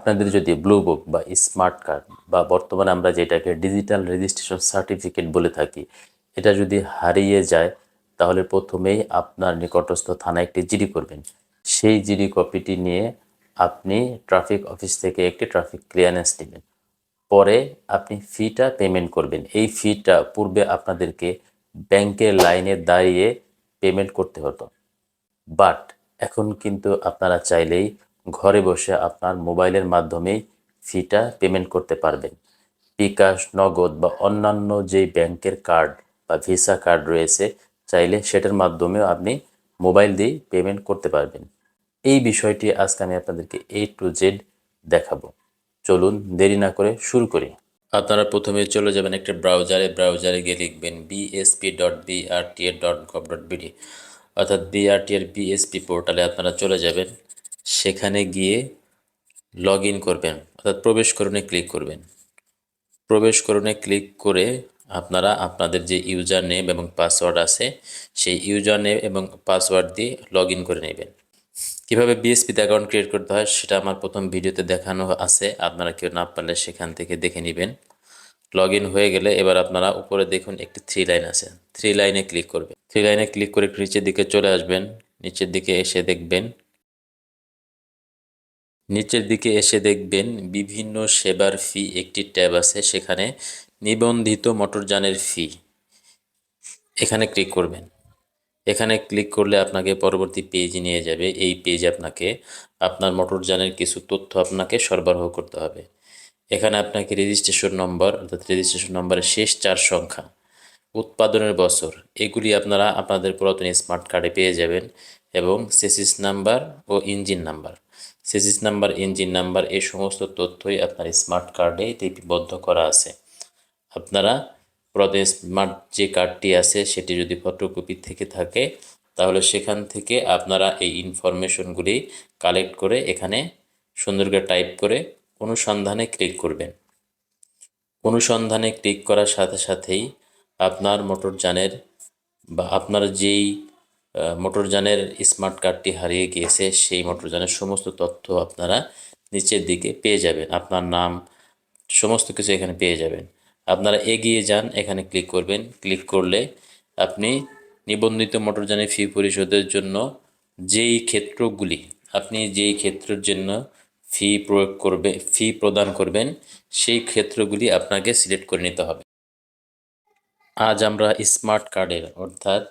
আপনাদের যদি blue book বা স্মার্ট কার্ড বা বর্তমানে আমরা যেটাকে ডিজিটাল রেজিস্ট্রেশন সার্টিফিকেট বলে থাকি, এটা যদি হারিয়ে যায়, তাহলে প্রথমেই আপনার নিকটস্থ থানায় একটি জিডি করবেন। সেই জিডি কপিটি নিয়ে আপনি ট্রাফিক অফিস থেকে একটি ট্রাফিক ক্লিয়ারেন্স নেবেন। পরে আপনি ফিটা পেমেন্ট করবেন। এই ফিটা পূর্বে আপনাদেরকে ব্যাংকের লাইনে দাঁড়িয়ে পেমেন্ট করতে হতো। বাট এখন কিন্তু আপনারা চাইলেই ঘরে বসে আপনার মোবাইলের মাধ্যমে ফিটা পেমেন্ট করতে পারবেন। বিকাশ, নগদ বা অন্যান্য যেই ব্যাংকের কার্ড বা ভিসা কার্ড রয়েছে, চাইলে সেটার মাধ্যমেও আপনি মোবাইল দিয়ে পেমেন্ট করতে পারবেন। এই বিষয়টি আজকে আমি আপনাদেরকে এ টু জেড দেখাবো। চলুন দেরি না করে শুরু করি। আপনারা প্রথমে চলে যাবেন একটা ব্রাউজারে। ব্রাউজারে গিয়ে লিখবেন BSP dot BRTA dot gov dot BD অর্থাৎ বিআরটিএর বিএসপি পোর্টালে আপনারা চলে যাবেন। সেখানে গিয়ে লগ ইন করবেন, অর্থাৎ প্রবেশ করণে ক্লিক করবেন। প্রবেশ করণে ক্লিক করে আপনারা আপনাদের যে ইউজার নেম এবং পাসওয়ার্ড আছে, সেই ইউজার নেম এবং পাসওয়ার্ড দিয়ে লগ ইন করে নেবেন। কীভাবে বিএসপিতে অ্যাকাউন্ট ক্রিয়েট করতে হয়, সেটা আমার প্রথম ভিডিওতে দেখানো আছে, আপনারা কেউ না পারলে সেখান থেকে দেখে নেবেন। লগ হয়ে গেলে এবার আপনারা উপরে দেখুন একটি থ্রি লাইন আছে থ্রি লাইনে ক্লিক করবেন। থ্রি লাইনে ক্লিক করে নিচের দিকে চলে আসবেন, নিচের দিকে এসে দেখবেন নিচের দিকে এসে দেখবেন বিভিন্ন সেবার ফি, একটি ট্যাব আছে, সেখানে নিবন্ধিত মোটরযানের ফি। এখানে ক্লিক করবেন। এখানে ক্লিক করলে আপনাকে পরবর্তী পেজ নিয়ে যাবে। এই পেজ আপনাকে, আপনার মোটরযানের কিছু তথ্য আপনাকে সরবরাহ করতে হবে। এখানে আপনাকে রেজিস্ট্রেশন নম্বর অর্থাৎ রেজিস্ট্রেশন নম্বরের শেষ চার সংখ্যা, উৎপাদনের বছর, এগুলি আপনারা আপনাদের পুরাতন স্মার্ট কার্ডে পেয়ে যাবেন এবং সেসিস নাম্বার ও engine number. Chassis number, engine number, এই সমস্ত তথ্যই আপনার স্মার্ট কার্ডে লিপিবদ্ধ করা আছে। আপনারা পুরাতন স্মার্ট যে কার্ডটি আছে, সেটি যদি ফটোকপি থেকে থাকে, তাহলে সেখান থেকে আপনারা এই ইনফরমেশনগুলি কালেক্ট করে এখানে সুন্দর করে টাইপ করে অনুসন্ধানে ক্লিক করবেন। অনুসন্ধানে ক্লিক করার সাথে সাথেই আপনার মোটরযানের বা আপনার যেই মোটরযানের স্মার্ট কার্ডটি হারিয়ে গিয়েছে, সেই মোটরযানের সমস্ত তথ্য আপনারা নিচের দিকে পেয়ে যাবেন। আপনার নাম, সমস্ত কিছু এখানে পেয়ে যাবেন। আপনারা এগিয়ে যান, এখানে ক্লিক করবেন। ক্লিক করলে আপনি নিবন্ধিত মোটরযানের ফি পরিশোধের জন্য যেই ক্ষেত্রগুলি, আপনি যেই ক্ষেত্রের জন্য ফি প্রয়োগ করবে ফি প্রদান করবেন, সেই ক্ষেত্রগুলি আপনাকে সিলেক্ট করে নিতে হবে। আজ আমরা স্মার্ট কার্ডের অর্থাৎ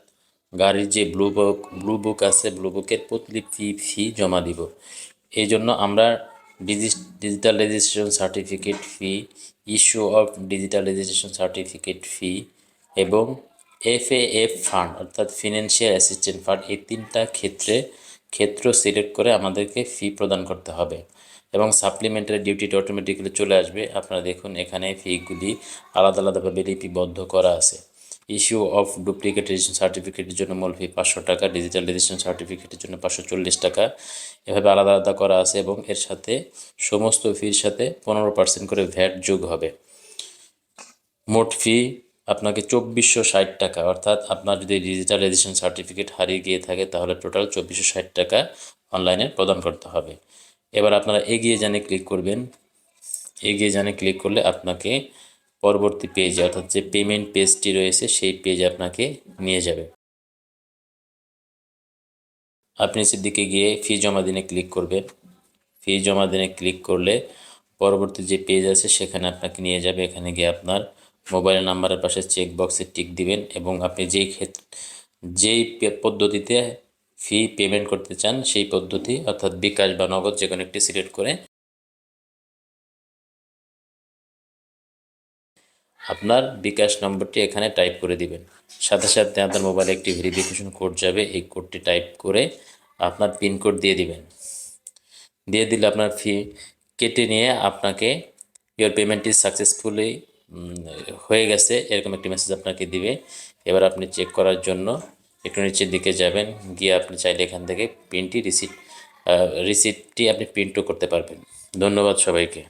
গাড়ির যে ব্লু বুক ব্লু বুক আছে ব্লু বুকের প্রতিলিপি ফি ফি জমা দিব। এই জন্য আমরা digital registration certificate fee issue of digital registration certificate fee এবং এফ এফ ফান্ড অর্থাৎ ফিনান্সিয়াল অ্যাসিস্ট্যান্ট ফান্ড এই তিনটা ক্ষেত্রে, ক্ষেত্র সিলেক্ট করে আমাদেরকে ফি প্রদান করতে হবে এবং সাপ্লিমেন্টারি ডিউটিটা অটোমেটিক্যালি চলে আসবে। আপনারা দেখুন এখানে ফিগুলি আলাদা আলাদাভাবে লিপিবদ্ধ করা আছে। ইস্যু অফ ডুপ্লিকেট রেজিস্ট্রেশন সার্টিফিকেটের জন্য মূল ফি পাঁচশো টাকা ডিজিটাল রেজিস্ট্রেশন সার্টিফিকেটের জন্য পাঁচশো চল্লিশ টাকা। এভাবে আলাদা আলাদা করা আছে এবং এর সাথে সমস্ত ফির সাথে পনেরো পার্সেন্ট করে ভ্যাট যোগ হবে। মোট ফি আপনাকে চব্বিশশো ষাট টাকা, অর্থাৎ আপনার যদি ডিজিটাল রেজিস্ট্রেশন সার্টিফিকেট হারিয়ে গিয়ে থাকে, তাহলে টোটাল চব্বিশশো ষাট টাকা অনলাইনে প্রদান করতে হবে। এবার আপনারা এগিয়ে জানে ক্লিক করবেন। এগিয়ে জানে ক্লিক করলে আপনাকে পরবর্তী পেজে অর্থাৎ যে পেমেন্ট পেজটি রয়েছে, সেই পেজ আপনাকে নিয়ে যাবে। আপনি নিচের দিকে গিয়ে ফি জমা দিনে ক্লিক করবেন। ফি জমা দিনে ক্লিক করলে পরবর্তী যে পেজ আছে, সেখানে আপনাকে নিয়ে যাবে। এখানে গিয়ে আপনার মোবাইল নাম্বারের পাশে চেক বক্সে টিক দিবেন এবং আপনি যেই ক্ষেত্রে যেই পদ্ধতিতে ফি পেমেন্ট করতে চান, সেই পদ্ধতি, অর্থাৎ বিকাশ বা নগদ যে কোনো একটি সিলেক্ট করে আপনার বিকাশ নম্বরটি এখানে টাইপ করে দিবেন। সাথে সাথে আপনার মোবাইলে একটি ভেরিফিকেশন কোড যাবে, এই কোডটি টাইপ করে আপনার পিন কোড দিয়ে দিবেন। দিয়ে দিলে আপনার ফি কেটে নিয়ে আপনাকে ইওর পেমেন্ট ইজ সাকসেসফুলি হয়ে গেছে, এরকম একটি মেসেজ আপনাকে দিবে। এবার আপনি চেক করার জন্য একটু নিচের দিকে যাবেন, গিয়ে আপনি চাইলে এখান থেকে প্রিন্টটি রিসিট রিসিপ্টটি আপনি প্রিন্টও করতে পারবেন। ধন্যবাদ সবাইকে।